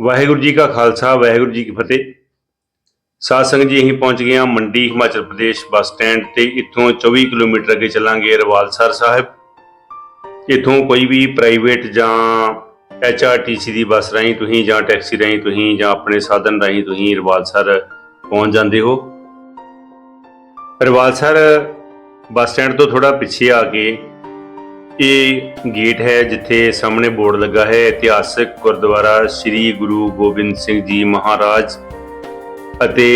ਵਾਹਿਗੁਰੂ ਜੀ ਕਾ ਖਾਲਸਾ, ਵਾਹਿਗੁਰੂ ਜੀ ਕੀ ਫਤਿਹ। ਸਾਧ ਸੰਗਤ ਜੀ, ਅਸੀਂ ਪਹੁੰਚ ਗਏ ਹਾਂ ਮੰਡੀ ਹਿਮਾਚਲ ਪ੍ਰਦੇਸ਼ ਬੱਸ ਸਟੈਂਡ ਤੇ। ਇੱਥੋਂ 24 ਕਿਲੋਮੀਟਰ ਅੱਗੇ ਚੱਲਾਂਗੇ ਰਵਾਲਸਰ ਸਾਹਿਬ। ਇੱਥੋਂ ਕੋਈ ਵੀ ਪ੍ਰਾਈਵੇਟ ਜਾਂ ਐਚਆਰਟੀਸੀ ਦੀ ਬੱਸ ਰਾਹੀਂ ਤੁਸੀਂ ਜਾਂ ਟੈਕਸੀ ਰਾਹੀਂ ਤੁਸੀਂ ਜਾਂ ਆਪਣੇ ਸਾਧਨ ਰਾਹੀਂ ਤੁਸੀਂ ਰਵਾਲਸਰ ਪਹੁੰਚ ਜਾਂਦੇ ਹੋ। ਰਵਾਲਸਰ ਬੱਸ ਸਟੈਂਡ ਤੋਂ ਥੋੜਾ ਪਿੱਛੇ ਆ ਕੇ ਇਹ ਗੇਟ ਹੈ ਜਿੱਥੇ ਸਾਹਮਣੇ ਬੋਰਡ ਲੱਗਾ ਹੈ। ਇਤਿਹਾਸਕ ਗੁਰਦੁਆਰਾ ਸ੍ਰੀ ਗੁਰੂ ਗੋਬਿੰਦ ਸਿੰਘ ਜੀ ਮਹਾਰਾਜ ਅਤੇ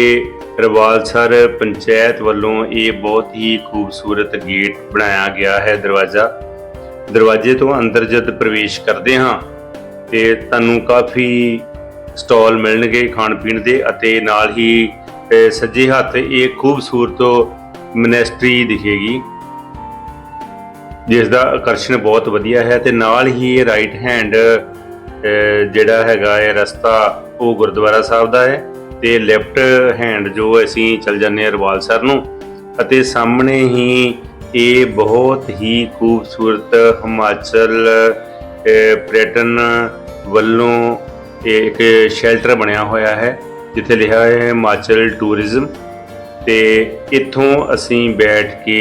ਰਵਾਲਸਰ ਪੰਚਾਇਤ ਵੱਲੋਂ ਇਹ ਬਹੁਤ ਹੀ ਖੂਬਸੂਰਤ ਗੇਟ ਬਣਾਇਆ ਗਿਆ ਹੈ ਦਰਵਾਜ਼ਾ। ਦਰਵਾਜ਼ੇ ਤੋਂ ਅੰਦਰ ਜਦ ਪ੍ਰਵੇਸ਼ ਕਰਦੇ ਹਾਂ, ਤੇ ਤੁਹਾਨੂੰ ਕਾਫੀ ਸਟਾਲ ਮਿਲਣਗੇ ਖਾਣ ਪੀਣ ਦੇ ਅਤੇ ਨਾਲ ਹੀ ਸੱਜੇ ਹੱਥ ਇਹ ਖੂਬਸੂਰਤ ਮਨੈਸਟਰੀ ਦਿਖੇਗੀ। ਜਿਸ ਦਾ ਆਕਰਸ਼ਣ ਬਹੁਤ ਵਧੀਆ ਹੈ ਤੇ ਨਾਲ ਹੀ ਇਹ ਰਾਈਟ ਹੈਂਡ ਜਿਹੜਾ ਹੈਗਾ ਹੈ ਰਸਤਾ ਉਹ ਗੁਰਦੁਆਰਾ ਸਾਹਿਬ ਦਾ ਹੈ ਤੇ ਲੈਫਟ ਹੈਂਡ ਜੋ ਅਸੀਂ ਚੱਲ ਜਾਂਦੇ ਹਾਂ ਰਵਾਲਸਰ ਨੂੰ ਅਤੇ ਸਾਹਮਣੇ ਹੀ ਇਹ ਬਹੁਤ ਹੀ ਖੂਬਸੂਰਤ ਹਿਮਾਚਲ ਅਹ, ਵੱਲੋਂ ਇਹ ਇੱਕ ਸ਼ੈਲਟਰ ਬਣਿਆ ਹੋਇਆ ਹੈ ਜਿੱਥੇ ਲਿਖਿਆ ਹੋਇਆ ਹੈ ਹਿਮਾਚਲ ਟੂਰਿਜ਼ਮ ਤੇ ਇੱਥੋਂ ਅਸੀਂ ਬੈਠ ਕੇ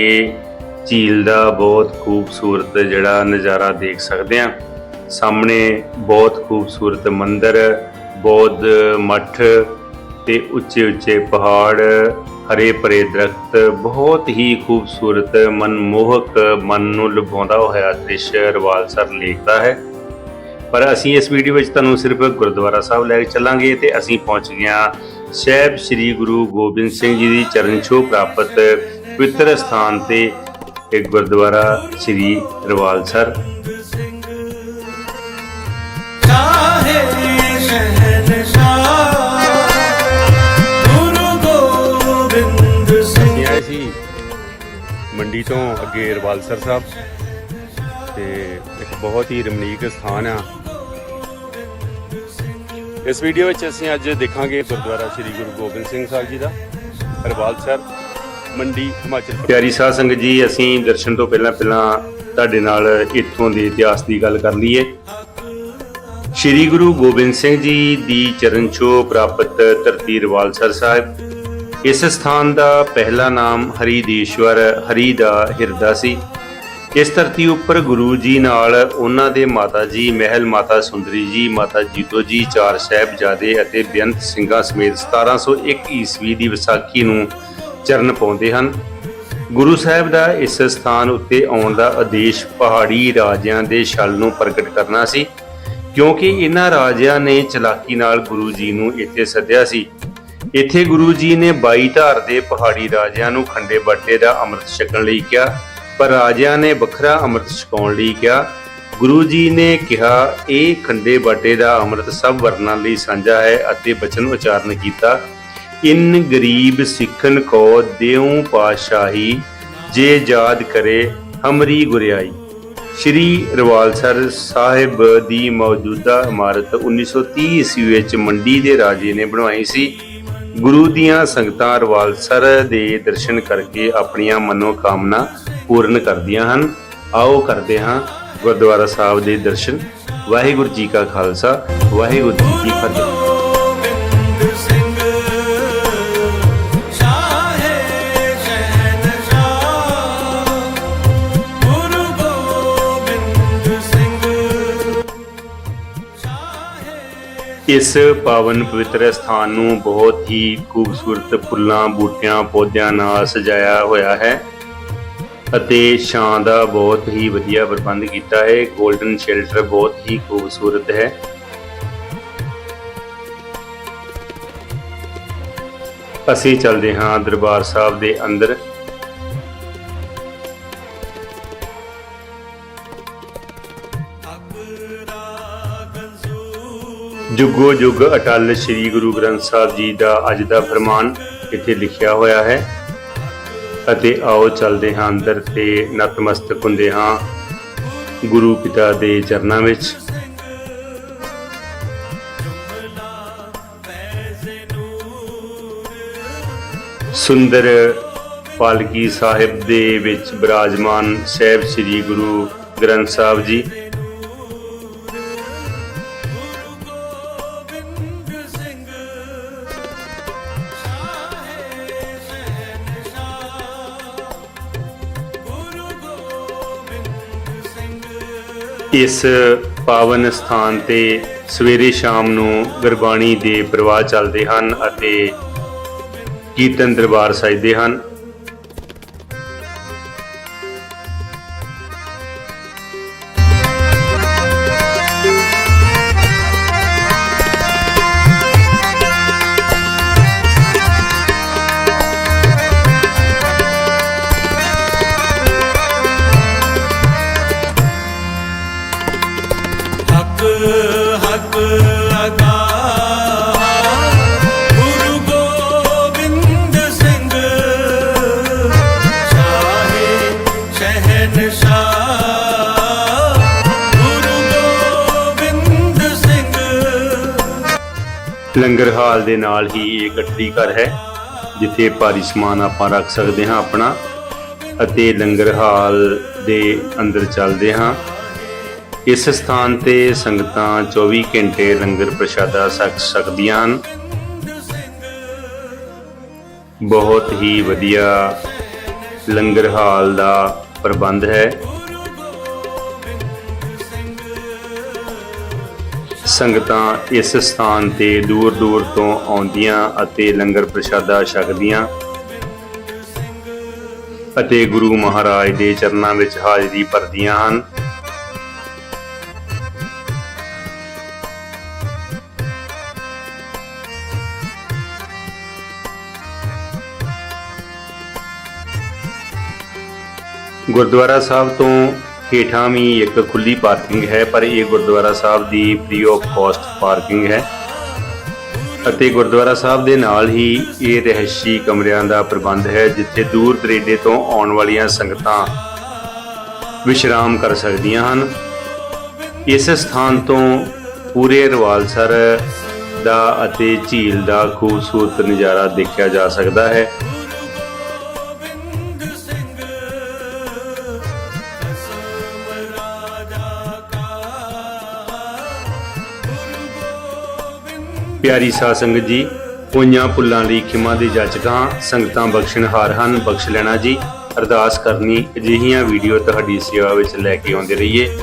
ਝੀਲ ਦਾ ਬਹੁਤ ਖੂਬਸੂਰਤ ਜਿਹੜਾ ਨਜ਼ਾਰਾ ਦੇਖ ਸਕਦੇ ਹਾਂ। ਸਾਹਮਣੇ ਬਹੁਤ ਖੂਬਸੂਰਤ ਮੰਦਿਰ, ਬੌਧ ਮੱਠ ਤੇ ਉੱਚੇ ਉੱਚੇ ਪਹਾੜ, ਹਰੇ ਭਰੇ ਦਰਖਤ, ਬਹੁਤ ਹੀ ਖੂਬਸੂਰਤ, ਮਨਮੋਹਕ, ਮਨ ਨੂੰ ਲੁਭਾਉਂਦਾ ਹੋਇਆ ਦ੍ਰਿਸ਼ ਰਵਾਲਸਰ ਲੇਕ ਦਾ ਹੈ। ਪਰ ਅਸੀਂ ਇਸ ਵੀਡੀਓ ਵਿੱਚ ਤੁਹਾਨੂੰ ਸਿਰਫ ਗੁਰਦੁਆਰਾ ਸਾਹਿਬ ਲੈ ਕੇ ਚੱਲਾਂਗੇ ਤੇ ਅਸੀਂ ਪਹੁੰਚ ਗਏ ਹਾਂ ਸਹਿਬ ਸ੍ਰੀ ਗੁਰੂ ਗੋਬਿੰਦ ਸਿੰਘ ਜੀ ਦੀ ਚਰਨ ਛੋਹ ਪ੍ਰਾਪਤ ਪਵਿੱਤਰ ਸਥਾਨ ਤੇ ਇੱਕ ਗੁਰਦੁਆਰਾ ਸ੍ਰੀ ਰਵਾਲਸਰ ਸੀ ਮੰਡੀ ਤੋਂ ਅੱਗੇ ਰਵਾਲਸਰ ਸਾਹਿਬ। ਤੇ ਇੱਕ ਬਹੁਤ ਹੀ ਰਮਣੀਕ ਸਥਾਨ ਆ। ਇਸ ਵੀਡੀਓ ਵਿੱਚ ਅਸੀਂ ਅੱਜ ਦੇਖਾਂਗੇ ਗੁਰਦੁਆਰਾ ਸ੍ਰੀ ਗੁਰੂ ਗੋਬਿੰਦ ਸਿੰਘ ਸਾਹਿਬ ਜੀ ਦਾ ਰਵਾਲਸਰ ਮੰਡੀ ਹਿਮਾਚਲ ਪਿਆਰੀ ਸਾਧ ਸੰਗਤ ਜੀ, ਅਸੀਂ ਦਰਸ਼ਨ ਤੋਂ ਪਹਿਲਾਂ ਪਹਿਲਾਂ ਤੁਹਾਡੇ ਨਾਲ ਇੱਥੋਂ ਦੇ ਇਤਿਹਾਸ ਦੀ ਗੱਲ ਕਰ ਲਈਏ। ਸ੍ਰੀ ਗੁਰੂ ਗੋਬਿੰਦ ਸਿੰਘ ਜੀ ਦੀ ਚਰਨ ਛੋਹ ਪ੍ਰਾਪਤ ਧਰਤੀ ਰਵਾਲਸਰ ਸਾਹਿਬ। ਇਸ ਸਥਾਨ ਦਾ ਪਹਿਲਾ ਨਾਮ ਹਰੀਦੇਸ਼ਵਰ, ਹਰੀ ਦਾ ਹਿਰਦਾ ਸੀ। ਇਸ ਧਰਤੀ ਉੱਪਰ ਗੁਰੂ ਜੀ ਨਾਲ ਉਹਨਾਂ ਦੇ ਮਾਤਾ ਜੀ, ਮਹਿਲ ਮਾਤਾ ਸੁੰਦਰੀ ਜੀ, ਮਾਤਾ ਜੀਤੋ ਜੀ, ਚਾਰ ਸਾਹਿਬਜ਼ਾਦੇ ਅਤੇ ਬੇਅੰਤ ਸਿੰਘਾਂ ਸਮੇਤ 1701 ਈਸਵੀ ਦੀ ਵਿਸਾਖੀ ਨੂੰ ਚਰਨ ਪਾਉਂਦੇ ਹਨ। ਗੁਰੂ ਸਾਹਿਬ ਦਾ ਇਸ ਸਥਾਨ ਉੱਤੇ ਆਉਣ ਦਾ ਆਦੇਸ਼ ਪਹਾੜੀ ਰਾਜਿਆਂ ਦੇ ਛਲ ਨੂੰ ਪ੍ਰਗਟ ਕਰਨਾ ਸੀ, ਕਿਉਂਕਿ ਇਹਨਾਂ ਰਾਜਿਆਂ ਨੇ ਚਲਾਕੀ ਨਾਲ ਗੁਰੂ ਜੀ ਨੂੰ ਇੱਥੇ ਸੱਦਿਆ ਸੀ। ਇੱਥੇ ਗੁਰੂ ਜੀ ਨੇ ਬਾਈ ਧਾਰ ਦੇ ਪਹਾੜੀ ਰਾਜਿਆਂ ਨੂੰ ਖੰਡੇ ਬਾਟੇ ਦਾ ਅੰਮ੍ਰਿਤ ਛਕਣ ਲਈ ਕਿਹਾ, ਪਰ ਰਾਜਿਆਂ ਨੇ ਵੱਖਰਾ ਅੰਮ੍ਰਿਤ ਛਕਾਉਣ ਲਈ ਕਿਹਾ। ਗੁਰੂ ਜੀ ਨੇ ਕਿਹਾ, ਇਹ ਖੰਡੇ ਬਾਟੇ ਦਾ ਅੰਮ੍ਰਿਤ ਸਭ ਵਰਨਾਂ ਲਈ ਸਾਂਝਾ ਹੈ ਅਤੇ ਬਚਨ ਉਚਾਰਨ ਕੀਤਾ। ਇਨ ਗਰੀਬ ਸਿੱਖਨ ਕੋ ਦੇਉ ਪਾਸ਼ਾਹੀ ਜੇ ਯਾਦ ਕਰੇ ਹਮਰੀ ਗੁਰਿਆਈ। ਸ਼੍ਰੀ ਰਵਾਲਸਰ ਸਾਹਿਬ ਦੀ ਮੌਜੂਦਾ ਇਮਾਰਤ 1930 ਈਸਵੀ ਵਿੱਚ ਮੰਡੀ ਦੇ ਰਾਜੇ ਨੇ ਬਣਵਾਈ ਸੀ। ਗੁਰੂ ਦੀਆਂ ਸੰਗਤਾਂ ਰਵਾਲਸਰ ਦੇ ਦਰਸ਼ਨ ਕਰਕੇ ਆਪਣੀਆਂ ਮਨੋਕਾਮਨਾ ਪੂਰਨ ਕਰਦੀਆਂ ਹਨ। ਆਓ ਕਰਦੇ ਹਾਂ ਗੁਰਦੁਆਰਾ ਸਾਹਿਬ ਦੇ ਦਰਸ਼ਨ। ਵਾਹਿਗੁਰੂ ਜੀ ਕਾ ਖਾਲਸਾ, ਵਾਹਿਗੁਰੂ ਜੀ ਕੀ ਫਤਿਹ। ਇਸ ਪਾਵਨ ਪਵਿੱਤਰ ਸਥਾਨ ਨੂੰ ਬਹੁਤ ਹੀ ਖੂਬਸੂਰਤ ਫੁੱਲਾਂ, ਬੂਟਿਆਂ, ਪੌਦਿਆਂ ਨਾਲ ਸਜਾਇਆ ਹੋਇਆ ਹੈ ਅਤੇ ਛਾਂ ਦਾ ਬਹੁਤ ਹੀ ਵਧੀਆ ਪ੍ਰਬੰਧ ਕੀਤਾ ਹੈ। 골ਡਨ ਸ਼ੈਲਟਰ ਬਹੁਤ ਹੀ ਖੂਬਸੂਰਤ ਹੈ। ਅਸੀਂ ਚੱਲਦੇ ਹਾਂ ਦਰਬਾਰ ਸਾਹਿਬ ਦੇ ਅੰਦਰ। ਜੁਗੋ ਜੁਗ ਅਟਲ ਸ੍ਰੀ ਗੁਰੂ ਗ੍ਰੰਥ ਸਾਹਿਬ ਜੀ ਦਾ ਅੱਜ ਦਾ ਫਰਮਾਨ ਇੱਥੇ ਲਿਖਿਆ ਹੋਇਆ ਹੈ। ਅਤੇ ਆਓ ਚੱਲਦੇ ਹਾਂ ਅੰਦਰ ਤੇ ਨਤਮਸਤਕ ਹੁੰਦੇ ਹਾਂ ਗੁਰੂ ਪਿਤਾ ਦੇ ਚਰਨਾਂ ਵਿੱਚ। ਸੁੰਦਰ ਪਾਲਕੀ ਸਾਹਿਬ ਦੇ ਵਿੱਚ ਬਿਰਾਜਮਾਨ ਸਹਿਬ ਸ੍ਰੀ ਗੁਰੂ ਗ੍ਰੰਥ ਸਾਹਿਬ ਜੀ ਇਸ ਪਾਵਨ ਸਥਾਨ ਤੇ ਸਵੇਰੇ ਸ਼ਾਮ ਨੂੰ ਗੁਰਬਾਣੀ ਦੇ ਪ੍ਰਵਾਹ ਚੱਲਦੇ ਹਨ ਅਤੇ ਕੀਰਤਨ ਦਰਬਾਰ ਸਜਦੇ ਹਨ। ਲੰਗਰ ਹਾਲ ਦੇ ਨਾਲ ਹੀ ਇਹ ਗੱਠੜੀ ਘਰ ਹੈ, ਜਿੱਥੇ ਭਾਰੀ ਸਮਾਨ ਆਪਾਂ ਰੱਖ ਸਕਦੇ ਹਾਂ ਆਪਣਾ ਅਤੇ ਲੰਗਰ ਹਾਲ ਦੇ ਅੰਦਰ ਚੱਲਦੇ ਹਾਂ। ਇਸ ਸਥਾਨ ਤੇ ਸੰਗਤਾਂ 24 ਘੰਟੇ ਲੰਗਰ ਪ੍ਰਸ਼ਾਦਾ ਛਕ ਸਕਦੀਆਂ ਹਨ। ਬਹੁਤ ਹੀ ਵਧੀਆ ਲੰਗਰ ਹਾਲ ਦਾ ਪ੍ਰਬੰਧ ਹੈ। ਸੰਗਤਾਂ ਇਸ ਸਥਾਨ ਤੇ ਦੂਰ ਦੂਰ ਤੋਂ ਆਉਂਦੀਆਂ ਅਤੇ ਲੰਗਰ ਪ੍ਰਸ਼ਾਦਾ ਛਕਦੀਆਂ ਅਤੇ ਗੁਰੂ ਮਹਾਰਾਜ ਦੇ ਚਰਨਾਂ ਵਿੱਚ ਹਾਜ਼ਰੀ ਭਰਦੀਆਂ ਹਨ। ਗੁਰਦੁਆਰਾ ਸਾਹਿਬ ਤੋਂ ਹੇਠਾਂ ਵੀ ਇੱਕ ਖੁੱਲੀ ਪਾਰਕਿੰਗ ਹੈ, ਪਰ ਇਹ ਗੁਰਦੁਆਰਾ ਸਾਹਿਬ ਦੀ ਫ੍ਰੀ ਆਫ ਕਾਸਟ ਪਾਰਕਿੰਗ ਹੈ। ਅਤੇ ਗੁਰਦੁਆਰਾ ਸਾਹਿਬ ਦੇ ਨਾਲ ਹੀ ਇਹ ਰਹਿਸ਼ੀ ਕਮਰਿਆਂ ਦਾ ਪ੍ਰਬੰਧ ਹੈ, ਜਿੱਥੇ ਦੂਰ ਦਰੇਡੇ ਤੋਂ ਆਉਣ ਵਾਲੀਆਂ ਸੰਗਤਾਂ ਵਿਸ਼ਰਾਮ ਕਰ ਸਕਦੀਆਂ ਹਨ। ਇਸ ਸਥਾਨ ਤੋਂ ਪੂਰੇ ਰਵਾਲਸਰ ਦਾ ਅਤੇ ਝੀਲ ਦਾ ਖੂਬਸੂਰਤ ਨਜ਼ਾਰਾ ਦੇਖਿਆ ਜਾ ਸਕਦਾ ਹੈ। ਪਿਆਰੀ ਸਾਧ ਸੰਗਤ ਜੀ ਹੋਈਆਂ ਭੁੱਲਾਂ ਲਈ ਖਿਮਾ ਦੀ ਜਾਚਕਾਂ ਸੰਗਤਾਂ ਬਖਸ਼ਣਹਾਰ ਹਨ, ਬਖਸ਼ ਲੈਣਾ ਜੀ। ਅਰਦਾਸ ਕਰਨੀ ਅਜਿਹੀਆਂ ਵੀਡੀਓ ਤੁਹਾਡੀ ਸੇਵਾ ਵਿੱਚ ਲੈ ਕੇ ਆਉਂਦੇ ਰਹੀਏ।